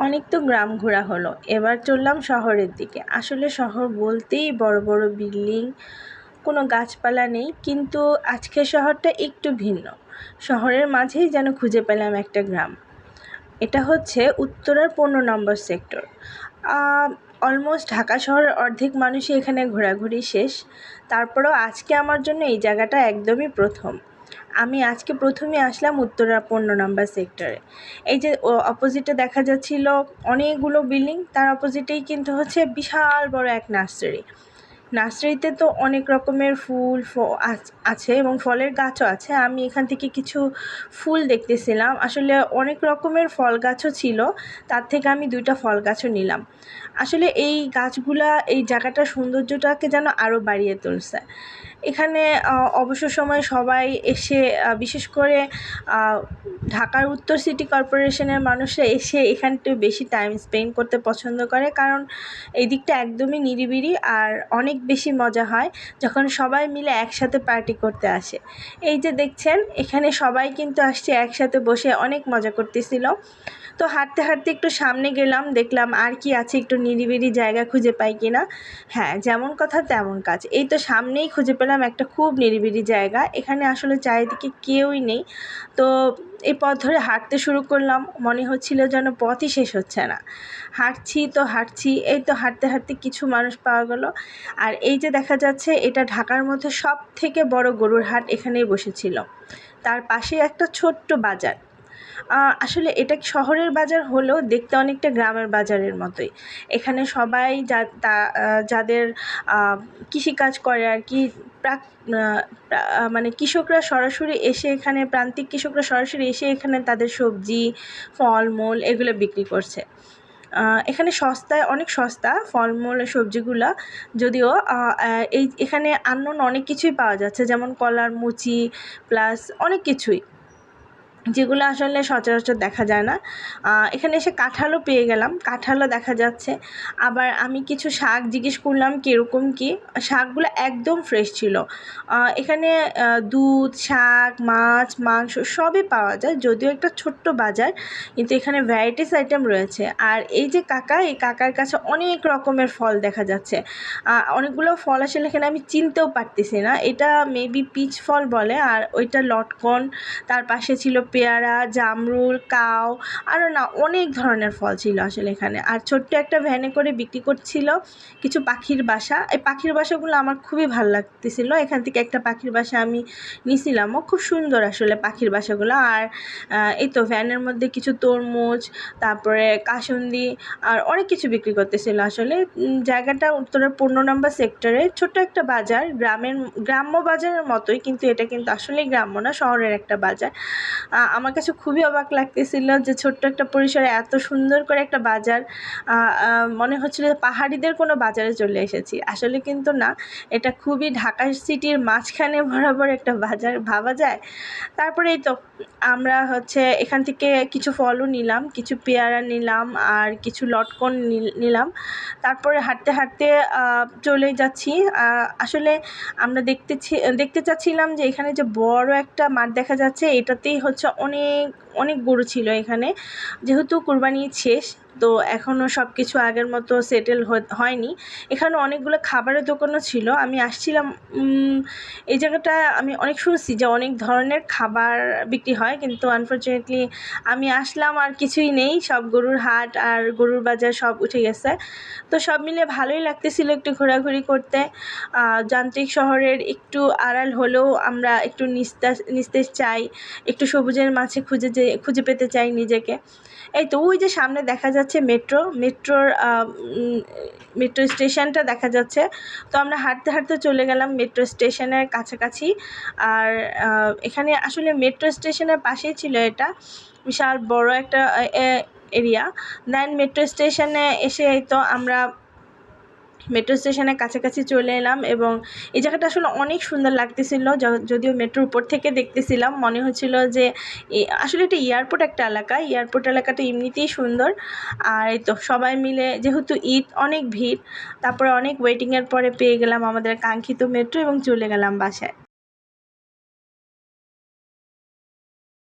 অনেক তো গ্রাম ঘোরা হলো। এবার চললাম শহরের দিকে। আসলে শহর বলতেই বড় বড় বিল্ডিং, কোনো গাছপালা নেই, কিন্তু আজকের শহরটা একটু ভিন্ন। শহরের মাঝেই যেন খুঁজে পেলাম একটা গ্রাম। এটা হচ্ছে উত্তরার পনেরো নম্বর সেক্টর। অলমোস্ট ঢাকা শহরের অর্ধেক মানুষই এখানে ঘোরাঘুরি শেষ। তারপরেও আজকে আমার জন্য এই জায়গাটা একদমই প্রথম। আমি আজকে প্রথমে আসলাম উত্তরা পনেরো নম্বর সেক্টরে এই যে অপোজিটে দেখা যাচ্ছিল অনেকগুলো বিল্ডিং তার অপোজিটেই কিন্তু হচ্ছে বিশাল বড় এক নার্সারি নার্সারিতে তো অনেক রকমের ফুল আছে এবং ফলের গাছও আছে। আমি এখান থেকে কিছু ফুল দেখতেছিলাম। আসলে অনেক রকমের ফল গাছও ছিল, তার থেকে আমি দুইটা ফল গাছও নিলাম। আসলে এই গাছগুলা, এই জায়গাটার সৌন্দর্যটাকে যেন আরও বাড়িয়ে তুলছে। এখানে অবসর সময় সবাই এসে বিশেষ করে ঢাকার উত্তর সিটি কর্পোরেশনের মানুষরা এসে এখানটায় বেশি টাইম স্পেন্ড করতে পছন্দ করে। কারণ এই দিকটা একদমই নিরিবিলি আর অনেক বেশি মজা হয় যখন সবাই মিলে একসাথে পার্টি করতে আসে। এই যে দেখছেন, এখানে সবাই কিন্তু আসছে একসাথে বসে অনেক মজা করতেছিল। তো হাঁটতে হাঁটতে একটু সামনে গেলাম, দেখলাম আর কি আছে, একটু নিরিবিলি জায়গা খুঁজে পাই কি না হ্যাঁ যেমন কথা তেমন কাজ। এই তো সামনেই খুঁজে পেলাম একটা খুব নিরিবিলি জায়গা, এখানে আসলে চারিদিকে কেউই নেই। তো এই পথ ধরে হাঁটতে শুরু করলাম, মনে হচ্ছিল যেন পথই শেষ হচ্ছে না। হাঁটছি তো হাঁটছি, এই তো হাঁটতে হাঁটতে কিছু মানুষ পাওয়া গেল। আর এই যে দেখা যাচ্ছে, এটা ঢাকার মধ্যে সব থেকে বড় গরুর হাট এখানেই বসেছিল। তার পাশে একটা ছোট্ট বাজার। আসলে এটা শহরের বাজার হলেও দেখতে অনেকটা গ্রামের বাজারের মতোই। এখানে সবাই যা, তা যাদের কৃষিকাজ করে আর কি, প্রাক মানে কৃষকরা সরাসরি এসে এখানে, প্রান্তিক কৃষকরা সরাসরি এসে এখানে তাদের সবজি, ফলমূল এগুলো বিক্রি করছে। এখানে সস্তায়, অনেক সস্তা ফলমূল সবজিগুলা, যদিও এই, এখানে আননোন অনেক কিছুই পাওয়া যাচ্ছে, যেমন কলার মুচি, প্লাস অনেক কিছুই। যেগুলো আসলে সচরাচর দেখা যায় না। এখানে এসে কাঁঠালও পেয়ে গেলাম। কাঁঠালও দেখা যাচ্ছে। আবার আমি কিছু শাক জিজ্ঞেস করলাম, কীরকম কী? শাকগুলো একদম ফ্রেশ ছিল। এখানে দুধ, শাক, মাছ, মাংস সবই পাওয়া যায়। যদিও একটা ছোট্ট বাজার, কিন্তু এখানে ভ্যারাইটিস আইটেম রয়েছে। আর এই যে কাকা, এই কাকার কাছে অনেক রকমের ফল দেখা যাচ্ছে। অনেকগুলো ফল আসলে এখানে আমি চিনতেও পারতেছি না। এটা মেবি পিচ ফল বলে, আর ওইটা লটকন, তার পাশে ছিল পেয়ারা, জামরুল কাউ আরও না অনেক ধরনের ফল ছিল আসলে এখানে। আর ছোট্ট একটা ভ্যানে করে বিক্রি করছিল কিছু পাখির বাসা। এই পাখির বাসাগুলো আমার খুবই ভালো লাগতেছিল। এখান থেকে একটা পাখির বাসা আমি নিছিলামও। খুব সুন্দর আসলে পাখির বাসাগুলো। আর এই তো ভ্যানের মধ্যে কিছু তরমুজ, তারপরে কাসুন্দি আর অনেক কিছু বিক্রি করতেছিল আসলে। জায়গাটা উত্তরের পনেরো নম্বর সেক্টরে ছোট্ট একটা বাজার, গ্রামের, গ্রাম্য বাজারের মতোই। কিন্তু এটা কিন্তু আসলেই গ্রাম্য না, শহরের একটা বাজার। আমার কাছে খুবই অবাক লাগতেছিল যে ছোট্ট একটা পরিসরে এত সুন্দর করে একটা বাজার মনে হচ্ছিল পাহাড়িদের কোনো বাজারে চলে এসেছি। আসলে কিন্তু না, এটা খুবই ঢাকা সিটির মাঝখানে বরাবর একটা বাজার ভাবা যায়। তারপরে এই তো, আমরা হচ্ছে এখান থেকে কিছু ফলও নিলাম, কিছু পেয়ারা নিলাম আর কিছু লটকন নিলাম। তারপরে হাঁটতে হাঁটতে চলে যাচ্ছি। আসলে আমরা দেখতেছি, দেখতে চাচ্ছিলাম যে এখানে যে বড় একটা মাঠ দেখা যাচ্ছে, এটাতেই হচ্ছে অনেক অনেক গরু ছিল এখানে। যেহেতু কোরবানি শেষ তো এখনও সব কিছু আগের মতো সেটেল হয়নি। এখানে অনেকগুলো খাবারের দোকানও ছিল। আমি আসছিলাম এই জায়গাটা আমি অনেক শুনছি যে অনেক ধরনের খাবার বিক্রি হয়, কিন্তু আনফর্চুনেটলি আমি আসলাম, আর কিছুই নেই। সব গরুর হাট আর গরুর বাজার সব উঠে গেছে। তো সব মিলে ভালোই লাগতেছিল একটু ঘোরাঘুরি করতে। যান্ত্রিক শহরের একটু আড়াল হলেও আমরা একটু নিস্তাস নিস্তেজ চাই, একটু সবুজের মাঝে খুঁজে যে, খুঁজে পেতে চাই নিজেকে। এই তো, ওই যে সামনে দেখা যাচ্ছে মেট্রো মেট্রোর মেট্রো স্টেশনটা দেখা যাচ্ছে। তো আমরা হাঁটতে হাঁটতে চলে গেলাম মেট্রো স্টেশনের কাছাকাছি। আর এখানে আসলে মেট্রো স্টেশনের পাশেই ছিল এটা। বিশাল বড় একটা এরিয়া দেন মেট্রো স্টেশনে এসে তো আমরা মেট্রো স্টেশনের কাছাকাছি চলে এলাম এবং এই জায়গাটা আসলে অনেক সুন্দর লাগতেছিল। যদিও মেট্রোর উপর থেকে দেখতেছিলাম, মনে হচ্ছিল যে আসলে এটা এয়ারপোর্ট একটা এলাকা। এয়ারপোর্ট এলাকাটা এমনিতেই সুন্দর। আর এই তো সবাই মিলে, যেহেতু ঈদ, অনেক ভিড়, তারপরে অনেক ওয়েটিংয়ের পরে পেয়ে গেলাম আমাদের কাঙ্ক্ষিত মেট্রো এবং চলে গেলাম বাসায়।